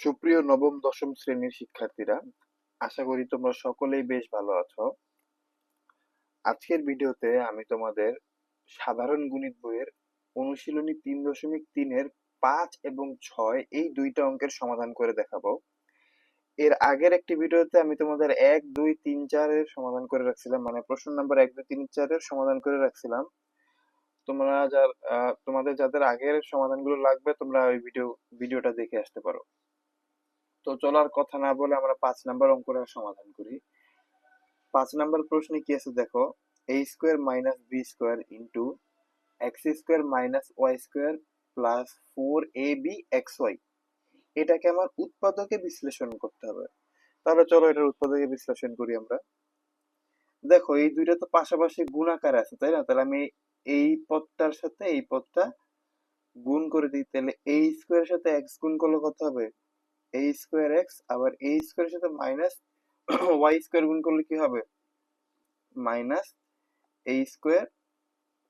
সুপ্রিয় নবম, দশম শ্রেণির শিক্ষার্থীরা, আশা করি তোমরা সকলেই বেশ ভালো আছো। আজকের ভিডিওতে আমি তোমাদের সাধারণ গণিত বইয়ের অনুশীলনী তিন দশমিক তিনের পাঁচ এবং ছয় এই দুইটা অঙ্কের সমাধান করে দেখাবো। এর আগের একটি ভিডিওতে আমি তোমাদের এক, দুই, তিন, চারের সমাধান করে রাখছিলাম মানে প্রশ্ন নাম্বার এক, দুই, তিন, চারের সমাধান করে রাখছিলাম। তোমরা যার তোমাদের যাদের আগের সমাধানগুলো লাগবে, তোমরা ওই ভিডিও, ভিডিওটা দেখে আসতে পারো। তো চলার কথা না বলে আমরা পাঁচ নাম্বার অঙ্কটা সমাধান করি। পাঁচ নাম্বার প্রশ্নে কি আছে দেখো? A square minus b square into x square minus y square plus four a b x y এটাকে আমার উৎপাদকে বিশ্লেষণ করতে হবে। তাহলে চলো এটার উৎপাদকে বিশ্লেষণ করি আমরা। দেখো, এই দুইটা তো পাশাপাশি গুণাকারে আছে, তাই না? তাহলে আমি এই পদটার সাথে এই পদটা গুণ করে দিই, তাহলে এ স্কোয়ারের সাথে এক্স গুণ করলে কত হবে? এ স্কোয়ার এক্স আবার এ স্কোয়ারের সাথে মাইনাস ওয়াই স্কোয়ার গুণ করলে কি হবে? Minus a square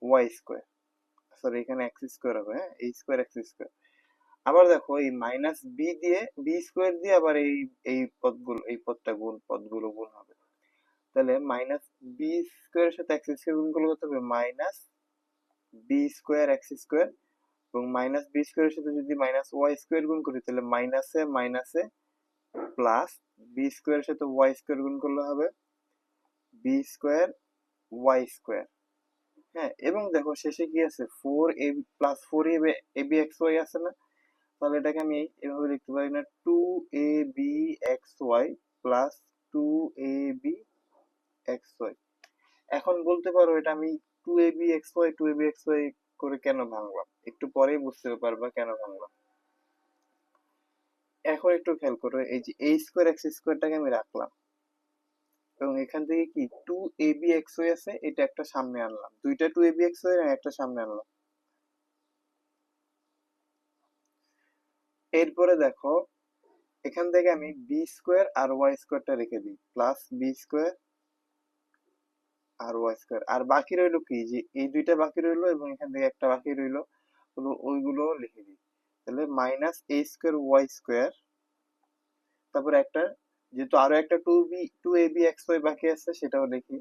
y square sorry এখানে এক্স স্কোয়ার হবে হ্যাঁ? এ স্কোয়ার এক্স স্কোয়ার আবার দেখো, এই মাইনাস বি দিয়ে বি স্কোয়ার দিয়ে আবার এই এই পদগুলো, এই পদটা গুণ, পদগুলো গুণ হবে। তাহলে মাইনাস বি স্কোয়ারের সাথে এক্স গুণ করলে কত হবে? Minus b square x square এবং মাইনাস বি স্কোয়ারের সাথে যদি মাইনাস ওয়াই স্কোয়ার গুণ করি, তাহলে মাইনাসে মাইনাসে প্লাস বি স্কোয়ারের সাথে ওয়াই স্কোয়ার গুণ করলে হবে বি স্কোয়ার ওয়াই স্কোয়ার হ্যাঁ এবং দেখো শেষে কি আছে? Four a plus four a b x y আছে না? তাহলে এটাকে আমি এভাবে লিখতে পারি না two a b x y plus two a b x y এখন বলতে পারো এটা আমি two a b x y two a b x y করে কেন ভাঙলাম? একটু পরেই বুঝতে পারবা কেন ভাঙলাম। এখন একটু খেয়াল করো, এই যে এ স্কোয়ার এক্স স্কোয়ারটাকে আমি রাখলাম। এবং এখান থেকে কি two a b x y আছে, এটা একটা সামনে আনলাম। দুইটা two a b x y একটা সামনে আনলাম। এরপরে দেখো, এখান থেকে আমি বি স্কোয়ার আর ওয়াই স্কোয়ারটা রেখে দিই। প্লাস বি স্কোয়ার আর ওয়াই স্কোয়ার আর বাকি রইল কি? যে এই দুইটা বাকি রইল এবং এখান থেকে একটা বাকি রইল ওইগুলো লিখে দিই। তাহলে minus A square Y square তারপর একটা, যেহেতু আরও একটা two B two A B X Y বাকি আছে, সেটাও লিখি।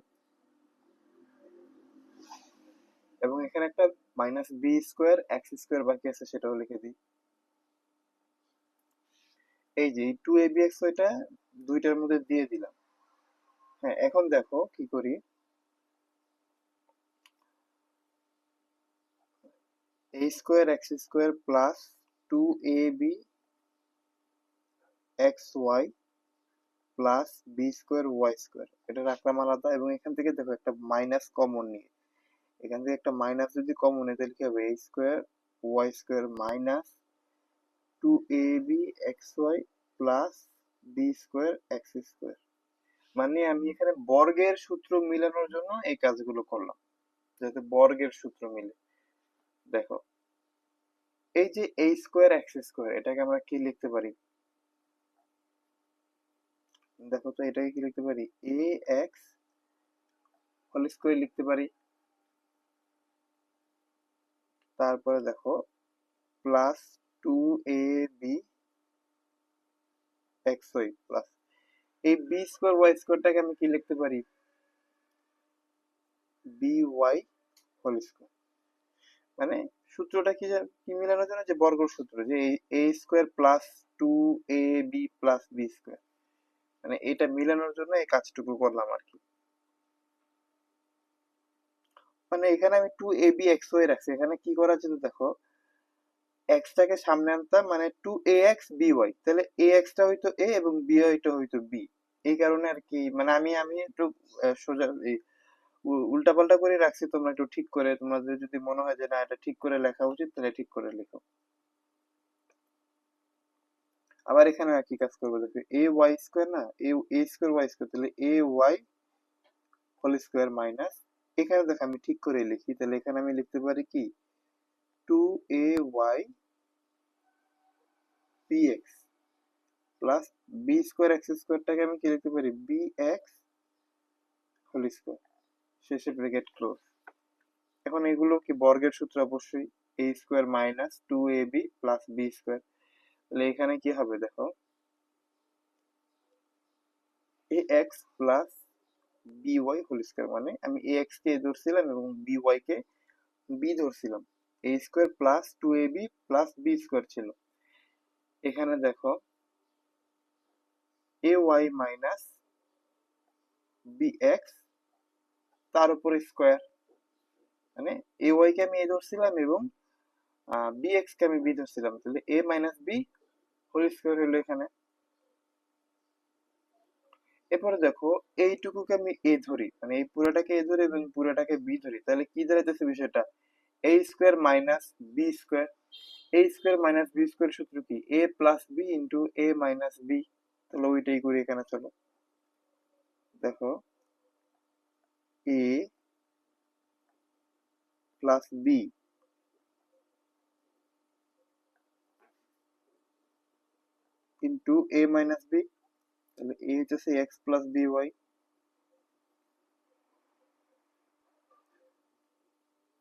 এবং এখানে একটা minus B square X square বাকি আছে, সেটাও লিখে দিই। এই যে টু এ বি এক্স ওয়াইটা দুইটার মধ্যে দিয়ে দিলাম। হ্যাঁ এখন দেখো কি করি? A plus two a b x y plus b square y square এটা রাখলাম আলাদা এবং এখান থেকে দেখো একটা মাইনাস কমন নিয়ে। এখান থেকে একটা মাইনাস যদি কমন নেই তাহলে কি হবে? a minus two a b x y plus b square x square মানে আমি এখানে বর্গের সূত্র মিলানোর জন্য এই কাজগুলো করলাম, যাতে বর্গের সূত্র মিলে। দেখো, এই যে a স্কোয়ার এক্স স্কোয়ার এটাকে আমরা কি লিখতে পারি? দেখো তো, এটাকে কি লিখতে পারি? এ এক্স হোল স্কোয়ার লিখতে পারি। তারপরে দেখো plus two a b x y plus এই বি স্কোয়ার ওয়াই স্কোয়ারটাকে আমি কি লিখতে পারি? বি ওয়াই হোল স্কোয়ার মানে সূত্রটা কি কি মিলানোর জন্য যে বর্গ সূত্র, যে a square plus two a b plus b square. মানে এটা মিলানোর জন্য এই কাজটুকু করলাম আর কি। মানে এখানে আমি two a b x y রাখছি। এখানে কি করা যেত দেখো এক্সটাকে সামনে আনতাম মানে two a x b y. তাহলে এ এক্সটা হইতো এ এবং বি ওয়াইটা হইতো বি। এই কারণে আর কি মানে আমি আমি একটু সোজা এই উল্টা পাল্টা করে রাখছি, তোমরা একটু ঠিক করে, তোমাদের যদি মনে হয় যে না, এটা ঠিক করে লেখা উচিত, তাহলে ঠিক করে লেখো। আবার এখানে একই কাজ করব, দেখো, এ ওয়াই স্কোয়ার না, a a square y square, তাহলে a y whole square minus, এখানে দেখো আমি ঠিক করে লিখি, তাহলে এখানে আমি লিখতে পারি কি? Two A Y B X plus B square X স্কোয়ারটাকে আমি কি লিখতে পারি? B X whole square. শেষে ব্র্যাকেট ক্লোজ। এখন এগুলো কি বর্গের সূত্র? অবশ্যই A square minus two A B plus B square. তাহলে এখানে কি হবে দেখো? A X plus B Y whole square মানে আমি এ এক্স কে ধরছিলাম এবং বি ওয়াই কে B ধরছিলাম। A square plus two a b plus B square ছিল। এখানে দেখো A Y minus B X তার উপর স্কোয়ার মানে এ ওয়াই কে আমি এ ধরছিলাম এবং বি এক্স কে আমি বি ধরছিলাম। তাহলে a minus b whole square হলো এখানে। এরপরে দেখো, এইটুকুকে আমি এ ধরি মানে এই পুরোটাকে এ ধরি এবং পুরোটাকে বি ধরি। তাহলে কি দাঁড়াইতেছে বিষয়টা? A square minus b square a square minus b square সূত্র কি? A plus b into a minus b তাহলে ওইটাই করি এখানে, চলো। দেখো a plus b into a minus b তাহলে এ হচ্ছে x plus b y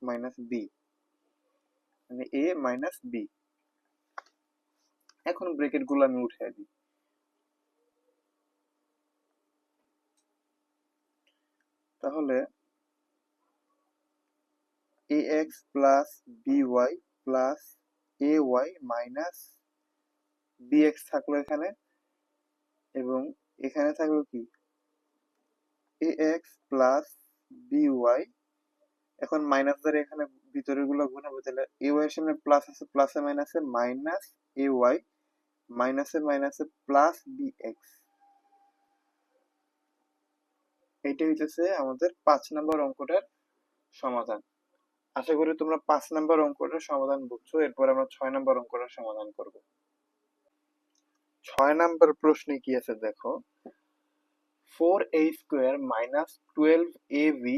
minus b মানে এ মাইনাস বি এখন ব্রেকেটগুলো আমি উঠে দিই। তাহলে a x plus b y plus a y minus b x থাকল এখানে এবং এখানে থাকল কি? A x plus b y এখন মাইনাস দ্বারা এখানে ভিতরেরগুলো গুণাবো, তাহলে এ ওয়াই এর সামনে প্লাস আছে প্লাসে মাইনাসে মাইনাস এ ওয়াই মাইনাসে মাইনাসে প্লাস বি এক্স এইটা হইতেছে আমাদের পাঁচ নম্বর অঙ্কটার সমাধান। আশা করি তোমরা পাঁচ নম্বর অঙ্কটার সমাধান বুঝছ, এরপর আমরা ছয় নম্বর অঙ্কটার সমাধান করব। ছয় নম্বর প্রশ্নে কি আছে দেখো? Four a square minus twelve a v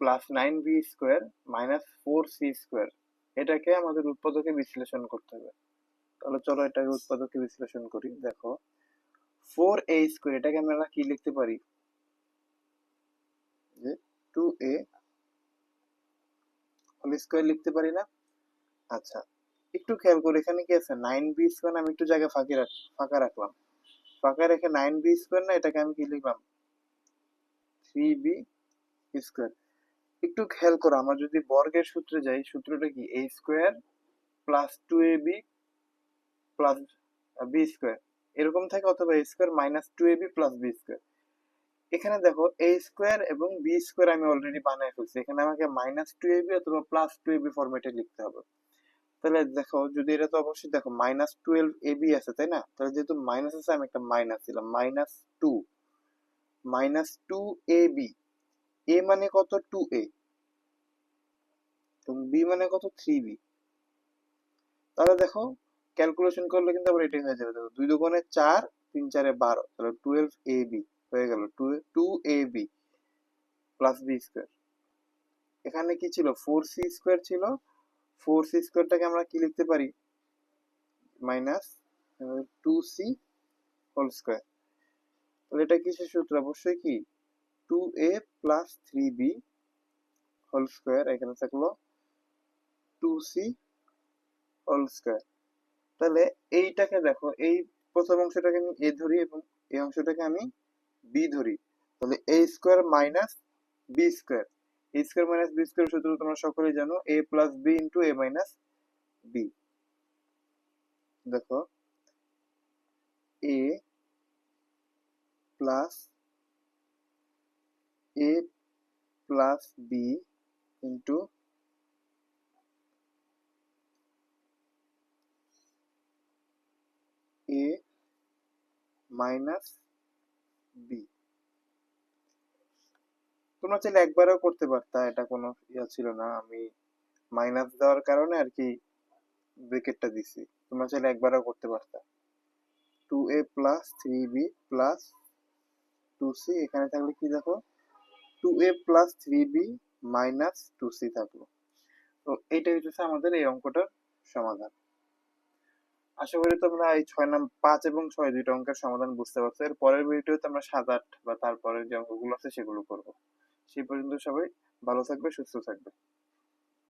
plus nine b square minus four c square. এটাকে আমাদের উৎপাদকে বিশ্লেষণ করতে হবে। তাহলে চলো এটাকে উৎপাদকে বিশ্লেষণ করি। দেখো, ফোর এ স্কোয়ার, এটাকে আমরা কি লিখতে পারি? টু এ হোল স্কোয়ার লিখতে পারি না? আচ্ছা একটু খেয়াল করে, এখানে কি আছে? নাইন বি স্কোয়ার আমি একটু জায়গা ফাঁকি রাখ, ফাঁকা রাখলাম। ফাঁকা রেখে নাইন বি স্কোয়ার না, এটাকে আমি কি লিখলাম? থ্রি বি স্কোয়ার একটু খেয়াল করো, আমরা যদি বর্গের সূত্রে যাই, সূত্রটা কি? A square plus two a b plus b square এরকম থাকে অথবা a square minus two a b plus b square এখানে দেখো এ স্কোয়ার এবং বি স্কোয়ার আমি অলরেডি বানিয়ে ফেলছি। এখানে আমাকে মাইনাস টু এ বি অথবা প্লাস টু এ বি ফরম্যাটে লিখতে হবে। তাহলে দেখো, যদি এটা তো অবশ্যই দেখো মাইনাস টুয়েলভ এ বি আছে, তাই না? তাহলে যেহেতু মাইনাস আছে, আমি একটা মাইনাস দিলাম। Minus two minus two a b a মানে কত? টু এ এবং বি মানে কত? থ্রি বি তাহলে দেখো ক্যালকুলেশন করলে কিন্তু আবার এটাই হয়ে যাবে। দেখো, দুই দোকানে চার, তিন চারে বারো। তাহলে টুয়েলভ এ বি হয়ে গেল two two a b plus b square এখানে কি ছিল? ফোর সি স্কোয়ার ছিল। ফোর সি স্কোয়ারটাকে আমরা কি লিখতে পারি? Minus two c whole square তাহলে এটা কিসের সূত্র? অবশ্যই কি? Two a plus three b whole square এখানে থাকল টু সি হোল স্কোয়ার তাহলে এইটাকে দেখো, এই প্রথম অংশটাকে আমি এ ধরি এবং এই অংশটাকে আমি বি ধরি। তাহলে a square minus b square a square minus b square সূত্র তোমরা সকলেই জানো a plus b into a minus b দেখো a plus a plus b into a minus b তোমরা চাইলে একবারও করতে পারতা, এটা কোনো ইয়া ছিল না। আমি মাইনাস দেওয়ার কারণে আর কি ব্রেকেটটা দিছি। তোমরা চাইলে একবারও করতে পারতা। Two a plus three b plus two c এখানে থাকলে কি দেখো? Two a plus three b minus two c থাকল। তো এইটা হচ্ছে আমাদের এই অঙ্কটার সমাধান। আশা করি তোমরা এই ছয় নাম, পাঁচ এবং ছয় দুইটা অঙ্কের সমাধান বুঝতে পারছ। এর পরের ভিডিওতে আমরা সাত, আট বা তারপরে যে অঙ্কগুলো আছে সেগুলো করব। সেই পর্যন্ত সবাই ভালো থাকবে সুস্থ থাকবে।